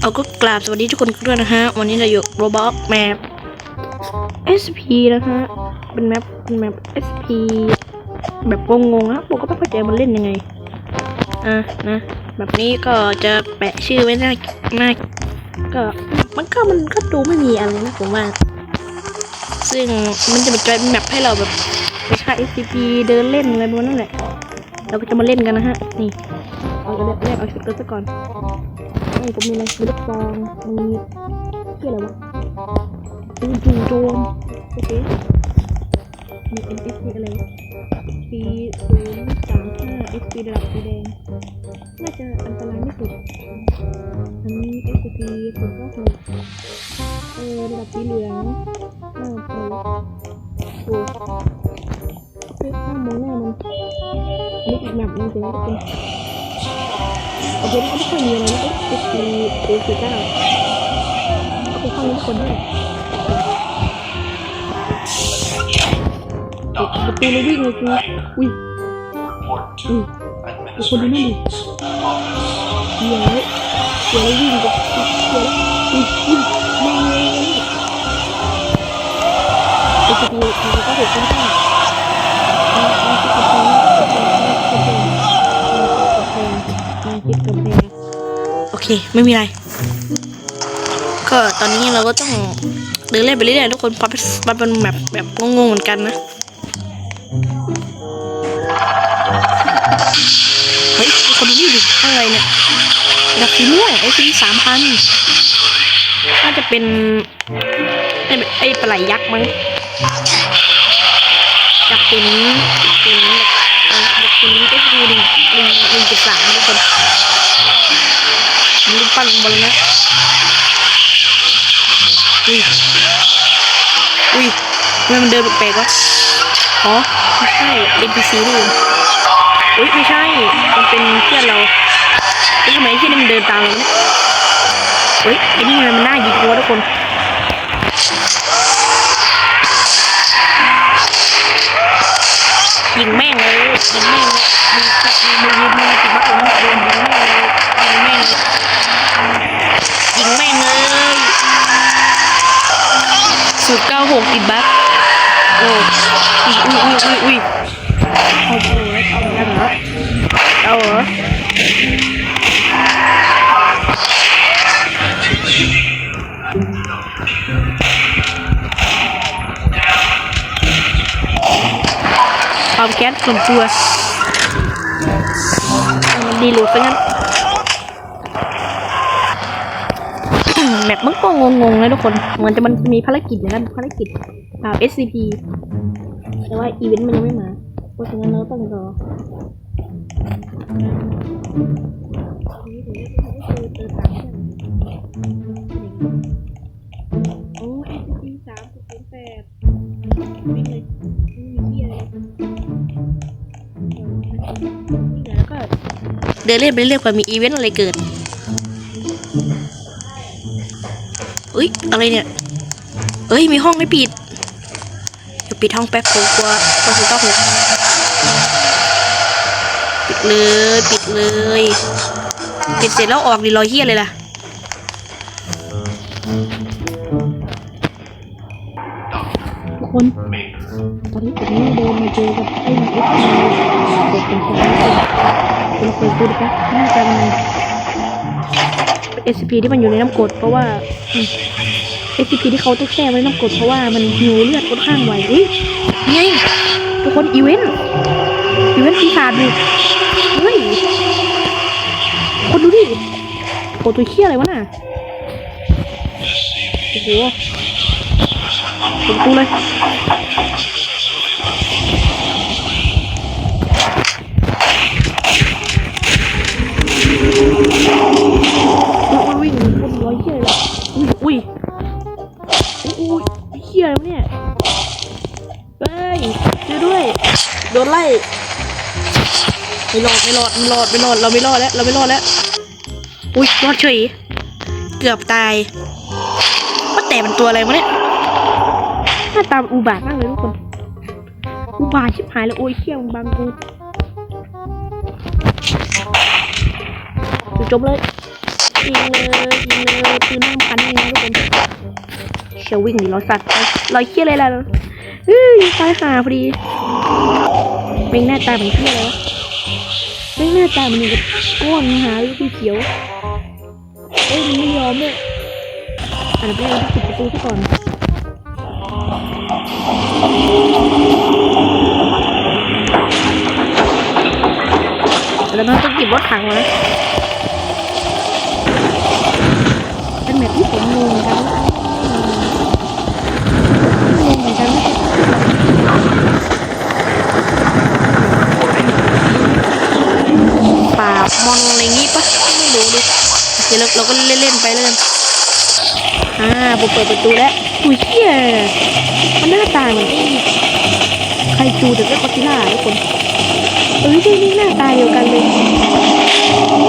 เอาก็กราบสวัสดีทุกคนด้วยนะฮะ วันนี้เราอยู่โรบอทแมป SP นะฮะ เป็นแมปเป็นแมป SP แบบงงๆนะผมก็ไม่เข้าใจมันเล่นยังไง อะนะ แบบนี้ก็จะแปะชื่อไว้หน้าหน้าก็มันก็มันก็ดูไม่มีอะไรนะผมว่า ซึ่งมันจะเป็นกลายแมปให้เราแบบไปค่า SCP เดินเล่นอะไรประมาณนั้นแหละ เราก็จะมาเล่นกันนะฮะ นี่ เอาแรกแรกเอาชุดตัวซะก่อนนี่ผมมีอะไรมีลูกซองมีเกี่ยอะไรวะมีจู่โจมโอเคมี NS มีอะไรวะ SP ศูนย์สามห้า SP ระดับสีแดงน่าจะอันตรายไม่สุดอันนี้ SP ศูนย์เก้าหกเออระดับสีเหลืองหน้าโปโอ้เฮ้ยหน้ามองหน้ามันอันนี้อีกแบบหนึงสินะทุกคน โอเคนี่ก็ไม่ค่อยมีอะไรนะเอ๊ะปีปีสี่เก้าเอาไปเข้างนี้ทุกคนด้วยเด็กประตูเลยวิ่งเลยกูอุ้ยอุ้ยทุกคนดูนั่นดิเดี๋ยวเดี๋ยววิ่งกับเดี๋ยวอุ้ยอุ้ยแม่งเลยไอ้ประตูมันก็หกขึ้นได้อ่า ไม่มีอะไร ก็ตอนนี้เราก็ต้องเดินเล่นไปเรื่อยๆทุกคนเพราะมันเป็นแบบแบบงงๆเหมือนกันนะเฮ้ยคนดูนี่ดิอะไรเนี่ยดับสีม่วงไอ้สีสามพันน่าจะเป็นไอ้ไอ้ปลาไหลยักษ์มั้งอยากเป็นอยากเป็นเอออยากเป็นก็คือหนึ่งหนึ่งหนึ่งจุดสามทุกคน รูปปั้นบอลนะอุ้ยอุ้ยทำไมมันเดินแปลกๆวะอ๋อไม่ใช่ NPC นี่เองอุ้ยไม่ใช่ มันเป็นเพื่อนเราแล้วทำไมที่นี่มันเดินตามเราเนี่ยเฮ้ยไอ้นี่มันน่ายิงวะทุกคนยิงแม่งเลยยิงแม่งเลยมึง ความแค้นส่วนตัวมันดีหลุดซะงั้นแมปมันก็งงๆนะทุกคน เหมือนจะมันมีภารกิจอย่างนั้นภารกิจอ่า SCP แต่ว่าอีเวนต์มันยังไม่มาเพราะฉะนั้นเราต้องรอโอ้ เดินเล่นไปเรื่อยๆเผื่อมีอีเวนต์อะไรเกิดอุ้ยอะไรเนี่ยเอ้ยมีห้องให้ปิดเดี๋ยวปิดห้องแป๊บกลัวกลัวสุดต้องหกปิดเลยปิดเลยปิดเสร็จแล้วออกดีรอยเฮียเลยล่ะ ทุกคนตอนนี้ผมเดินมาเจอกับไอ้เอฟซีเด็กเป็นคนเป็นคนพูดปะน่าจะมัน SCP ที่มันอยู่ในน้ำกรดเพราะว่าอืม SCP ที่เขาต้องแช่ไว้น้ำกรดเพราะว่ามันหิวเลือดค่อนข้างไวอุ้ยนี่ไงทุกคนอีเวนต์อีเวนต์ปีศาจดิเฮ้ยคนดูดิโหตัวเคี้ยอะไรวะน่ะโอ้โห เปิดประตูเลยอุ้ยอุ้ยวิ่งคนร้อยเคี้ยเลยอุ้ยอุ้ยอุ้ยเฮียอะไรเนี่ยเฮ้ยช่วยด้วย โดนไล่ไม่รอดไม่รอดไม่รอดไม่รอดเราไม่รอดแล้วเราไม่รอดแล้วอุ้ยรอดเฉยเกือบตายว่าแต่เป็นตัวอะไรวะเนี่ย น้าตาอุบาทมากเลยทุกคน อุบาทชิบหายแล้วโอ้ยเขี้ยวบังกูจบเลยยิงเลยยิงเลยปืนนั่งพันยิงนะทุกคนเชียววิ่งหนีรอสัตว์รอยเขี้ยอะไรล่ะเฮ้ยตายหาพอดีเป็นหน้าตาเหมือนเขี้ยแล้วเป็นหน้าตาเหมันอยู่กับก้อนหาลูกพี่เขียวเอ้ยมันไม่ยอมเนี่ยอันดับแรกต้องปิดประตูซะก่อน แล้วมันต้องเก็บรถถังมาเป็นแบบที่ผมงงกันงงเหมือนกันปาบมอนอะไรงี้ปะไม่รู้ดิเดี๋ยวเราก็เล่นๆไปแล้วกัน อ่าผมเปิดประตูแล้วอุ้ยเฮียมันหน้าตาเหมือนพี่ใครจูแต่ก็คอติล่าทุกคนเอ้ยนี่นี่หน้าตาเดียวกันเลย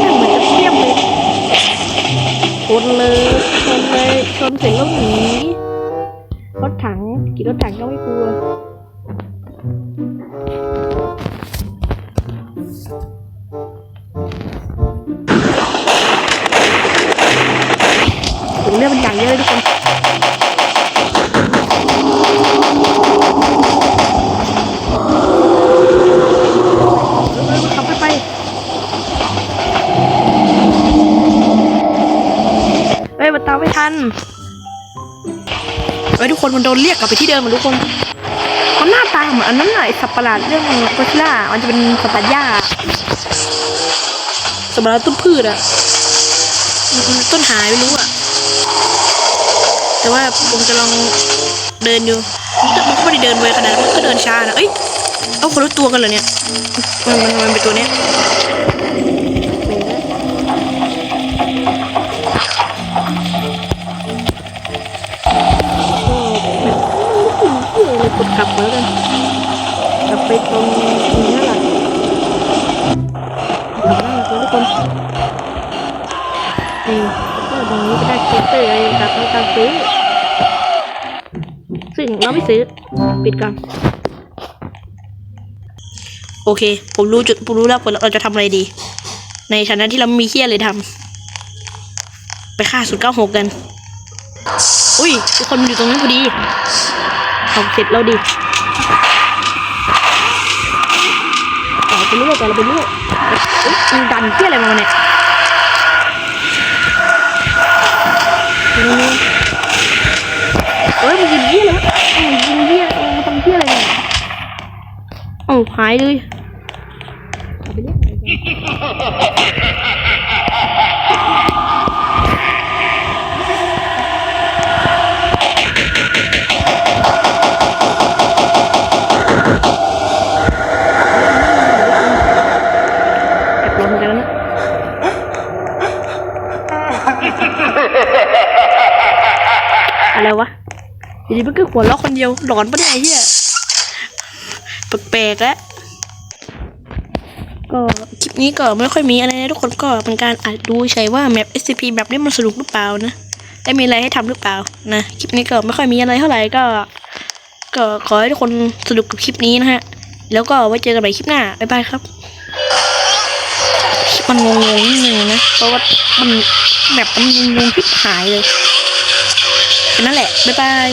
หน้าเหมือนจะเทียบเลยชนเลยชนเลยชนเสร็จแล้วหนีรถถังกี่รถถังก็ไม่กลัว คนมันโดนเรียกกลับไปที่เดิมเหมือนทุกคนมันหน้าตาเหมือนอันนั้นน่ะไอ้สัตว์ประหลาดเรื่องโกชิล่ามันจะเป็นสัตว์ตัดหญ้าสัตว์ประหลาดต้นพืชอะต้นหายไม่รู้อะแต่ว่าผมจะลองเดินอยู่มันก็ไม่ได้เดินไวขนาดนั้นมันก็เดินช้านะเอ้ยเอาคนละตัวกันเหรอเนี่ยมันมันมันเป็นตัวเนี้ย ลับมาแล้วกันกลับไปตรงนี้แหละกลับมาทุกคนนี่ก็ตรงนี้ก็ได้เก็บเตอร์อะไรกลับมาการซื้อ ซึ่งเราไม่ซื้อ ปิดก่อนโอเค ผมรู้จุดผมรู้แล้วเราจะทำอะไรดี ในฐานะที่เราไม่มีเฮียเลยทำไปฆ่าสุดเก้าหกกัน อุ้ยทุกคนมันอยู่ตรงนั้นพอดี เอาเสร็จแล้วดิต่อไปเรื่อยต่อไปเรื่อยอ้ยมันดันเฮี้ยอะไรมาเนี่ยเอ้ยมันยิงเฮี้ยเลยวะเอ้ยยิงเฮี้ยมันทำเฮี้ยอะไรเนี่ยเอ้าหายเลย อะไรวะอยู่ดีมันก็หัวเราะคนเดียวหลอนปะเนี่ยไอ้เหี้ยแปลกๆแล้วก็คลิปนี้ก็ไม่ค่อยมีอะไรนะทุกคนก็เป็นการอาจดูใช่ว่าแมป SCP แบบนี้มันสนุกหรือเปล่านะได้มีอะไรให้ทำหรือเปล่านะคลิปนี้ก็ไม่ค่อยมีอะไรเท่าไหร่ก็ ก็ขอให้ทุกคนสนุกกับคลิปนี้นะฮะ แล้วก็ไว้เจอกันใหม่คลิปหน้าบ๊ายบายครับมันงงๆนิดนึงนะเพราะว่ามันแบบมันงงๆพิบหายเลย นั่นแหละ บ๊ายบาย